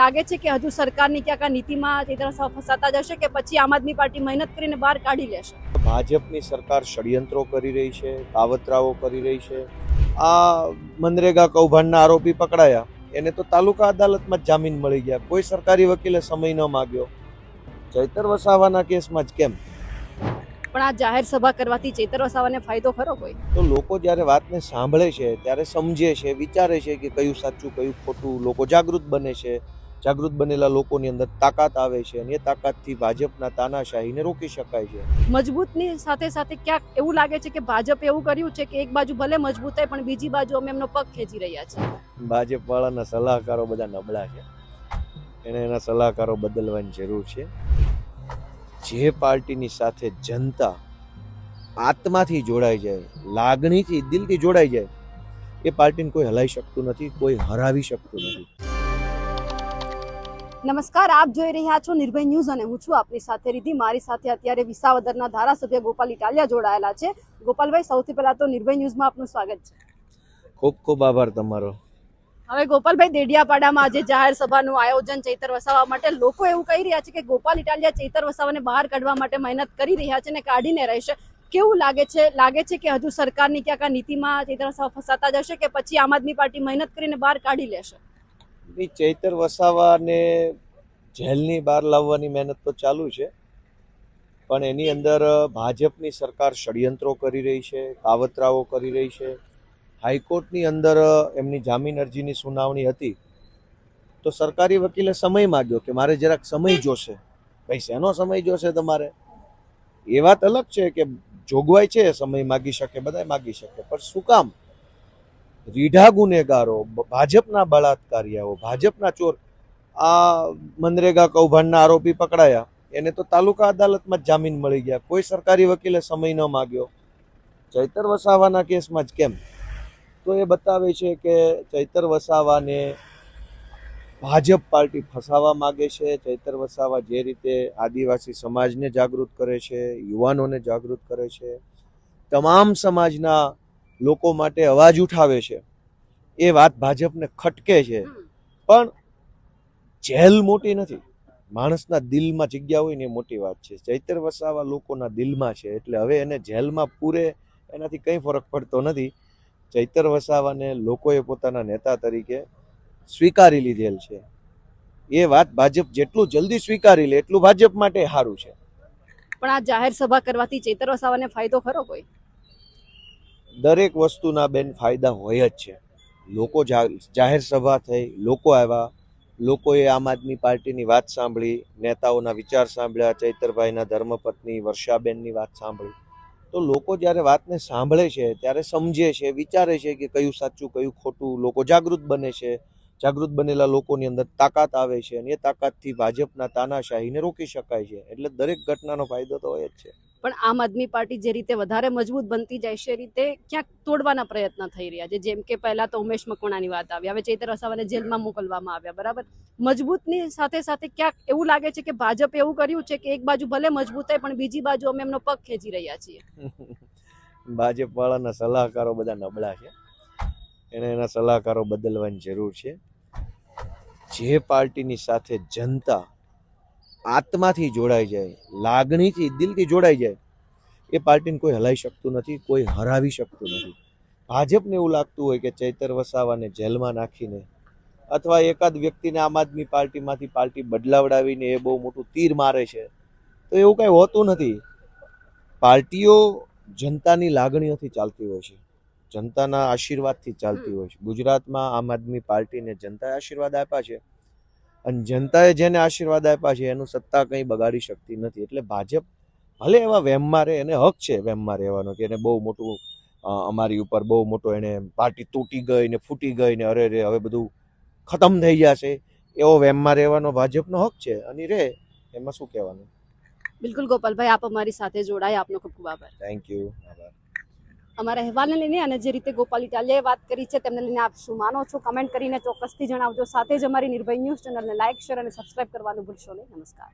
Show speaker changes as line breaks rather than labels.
લાગે છે કે હજુ સરકારની ક્યાંક આ નીતિમાં વસાવા ફસાતા જશે કે પછી આમ આદમી પાર્ટી મહેનત કરીને બહાર કાઢી લેશે?
ભાજપની સરકાર ષડયંત્રો કરી રહી છે કાવતરાઓ કરી રહી છે. આ મનરેગા કૌભાંડના આરોપી પકડાયા. એને તો તાલુકા અદાલતમાં જ જામીન મળી ગયા. કોઈ સરકારી વકીલે સમય ન માગ્યો. ચૈતર વસાવાના કેસમાં જ કેમ?
પણ આ જાહેર સભા કરવાથી ચૈતર વસાવાને ફાયદો ખરો કોઈ?
તો લોકો જ્યારે વાતને સાંભળે છે ત્યારે સમજે છે વિચારે છે કે કયું સાચું કયું ખોટું લોકો જાગૃત બને છે. જાગૃત બનેલા લોકોની અંદર તાકાત આવે છે અને એ તાકાતથી ભાજપના તાનાશાહીને રોકી શકાય છે.
મજબૂતની સાથે સાથે ક્યાંક એવું લાગે છે કે ભાજપ એવું કર્યું છે કે એક બાજુ ભલે મજબૂત પણ બીજી બાજુ અમે એમનો પગ ખેંચી રહ્યા છીએ.
ભાજપ વાળાના સલાહકારો બધા નબળા છે. એને એના સલાહકારો બદલવાની જરૂર છે. જે પાર્ટીની સાથે જનતા આત્માથી જોડાઈ જાય લાગણીથી દિલથી જોડાઈ જાય એ પાર્ટીને કોઈ હલાવી શકતું નથી કોઈ હરાવી શકતું નથી.
નમસ્કાર આપ જોઈ રહ્યા છો નિર્ભય ન્યૂઝ અને હું છું આપની સાથે રીધી મારી સાથે અત્યારે વિસાવદરના ધારાસભ્ય ગોપાલ ઇટાલિયા જોડાયેલા છે. ગોપાલભાઈ સૌથી પહેલા તો નિર્ભય ન્યૂઝમાં આપનું સ્વાગત છે.
ખૂબ ખૂબ આભાર તમારો.
હવે ગોપાલભાઈ દેડિયાપાડામાં આજે જાહેર સભાનું આયોજન ચૈતર વસાવા માટે. લોકો એવું કહી રહ્યા છે કે ગોપાલ ઇટાલિયા ચૈતર વસાવાને બહાર કાઢવા માટે મહેનત કરી રહ્યા છે અને કાઢીને રહેશે. કેવું લાગે છે? લાગે છે કે હજુ સરકારની ક્યાંક આ નીતિમાં ચૈતર વસાવા ફસાતા જશે કે પછી આમ આદમી પાર્ટી મહેનત કરીને બહાર કાઢી લેશે?
બી ચૈતર વસાવાને જેલની બહાર લાવવાની મહેનત તો ચાલુ છે. પણ એની અંદર ભાજપની સરકાર ષડયંત્રો કરી રહી છે, કાવતરાઓ કરી રહી છે. હાઈકોર્ટની અંદર એમની જામીન અરજીની સુનાવણી હતી. તો સરકારી વકીલે સમય માગ્યો કે મારે જરાક સમય જોશે. ભાઈ શેનો સમય જોશે તમારે? એ વાત અલગ છે કે જોગવાઈ છે, સમય માગી શકે, બધાય માગી શકે. પણ શું કામ? રીઢા ગુનેગારો ભાજપના બળાત્કારીઓ ભાજપના ચોર, આ મનરેગા કૌભાંડના આરોપી પકડાયા. એને તો તાલુકા અદાલતમાં જ જામીન મળી ગયા. કોઈ સરકારી વકીલે સમય ન માગ્યો. ચૈતર વસાવાના કેસમાં જ કેમ? તો એ બતાવે છે કે ચૈતર વસાવાને ભાજપ પાર્ટી ફસાવા માગે છે. ચૈતર વસાવા જે રીતે આદિવાસી સમાજને જાગૃત કરે છે, યુવાનોને જાગૃત કરે છે. તમામ સમાજના લોકો માટે અવાજ ઉઠાવે છે. એ વાત ભાજપને ખટકે છે. પણ જેલ મોટી નથી. માણસના દિલમાં જગ્યા હોય ને એ મોટી વાત છે. ચૈતર વસાવા લોકોના દિલમાં છે. એટલે હવે એને જેલમાં પૂરે એનાથી કંઈ ફરક પડતો નથી. ચૈતર વસાવાને લોકોએ પોતાના નેતા તરીકે સ્વીકારી લીધેલ છે. એ વાત ભાજપ જેટલું જલ્દી સ્વીકારી લે એટલું ભાજપ માટે સારું છે.
પણ આ જાહેર સભા કરવાથી ચૈતર વસાવાને ફાયદો ખરો કોઈ?
દરેક વસ્તુના બેન ફાયદા હોય જ છે. લોકો જાહેર સભા થઈ, લોકો આવ્યા, લોકોએ આમ આદમી પાર્ટીની વાત સાંભળી, નેતાઓના વિચાર સાંભળ્યા, ચૈતરભાઈના ધર્મપત્ની, વર્ષાબેનની વાત સાંભળી. તો લોકો જ્યારે વાતને સાંભળે છે, ત્યારે સમજે છે, વિચારે છે કે કયું સાચું, કયું ખોટું, લોકો જાગૃત બને છે. જાગૃત બનેલા લોકોની અંદર તાકાત આવે છે અને એ તાકાતથી ભાજપના તાનાશાહીને રોકી શકાય છે. એટલે દરેક ઘટનાનો ફાયદો તો હોય જ છે.
પણ આમ આદમી પાર્ટી જે રીતે વધારે મજબૂત બનતી જાય છે એ રીતે ક્યાંક તોડવાના પ્રયત્ન થઈ રહ્યા છે. જેમ કે પહેલા તો ઉમેશ મકવાણાની વાત આવી હવે ચૈતર વસાવાને જેલમાં મોકલવામાં આવ્યા બરાબર? મજબૂતની સાથે સાથે ક્યાંક એવું લાગે છે કે ભાજપ એવું કર્યું છે કે એક બાજુ ભલે મજબૂત હોય પણ બીજી બાજુ અમે એમનો પગ ખેંચી રહ્યા છીએ.
ભાજપ વાળાના સલાહકારો બધા નબળા છે. એને એના સલાહકારો બદલવાની જરૂર છે. જે પાર્ટીની સાથે જનતા આત્માથી જોડાઈ જાય, લાગણીથી, દિલથી જોડાઈ જાય, એ પાર્ટીને કોઈ હલાવી શકતું નથી, કોઈ હરાવી શકતું નથી. ભાજપને એવું લાગતું હોય કે ચૈતર વસાવાને જેલમાં નાખીને અથવા એકાદ વ્યક્તિને આમ આદમી પાર્ટીમાંથી પાર્ટી બદલાવડાવીને એ બહુ મોટું તીર મારે છે, તો એવું કાંઈ હોતું નથી. પાર્ટીઓ જનતાની લાગણીઓથી ચાલતી હોય છે. જનતાના આશીર્વાદથી ચાલતી હોય છે. ગુજરાતમાં આમ આદમી પાર્ટીને જનતાએ આશીર્વાદ આપ્યા છે અને જનતાએ જેને આશીર્વાદ આપ્યા છે એનું સત્તા કંઈ બગાડી શકતી નથી. એટલે ભાજપ ભલે એવા વહેમમાં રહે એને હક છે વહેમમાં રહેવાનો કે એને બહુ મોટું અમારી ઉપર બહુ મોટો એને પાર્ટી તૂટી ગઈ ને ફૂટી ગઈ ને અરે રે હવે બધું ખતમ થઈ જશે. એવો વહેમમાં રહેવાનો ભાજપનો હક છે અને રે રહે. એમાં શું કહેવાનું?
બિલકુલ ગોપાલભાઈ આપ અમારી સાથે જોડાય. આપનો ખૂબ ખૂબ આભાર.
થેન્ક યુ આભાર.
અમારા અહેવાલને લઈને અને જે રીતે ગોપાલ ઇટાલિયાએ વાત કરી છે, તેમને લઈને આપ શું માનો છો? કમેન્ટ કરીને ચોક્કસથી જણાવજો. સાથે જ અમારી નિર્ભય ન્યૂઝ ચેનલને લાઇક શેર અને સબસ્ક્રાઇબ કરવાનું ભૂલશો નહીં. નમસ્કાર.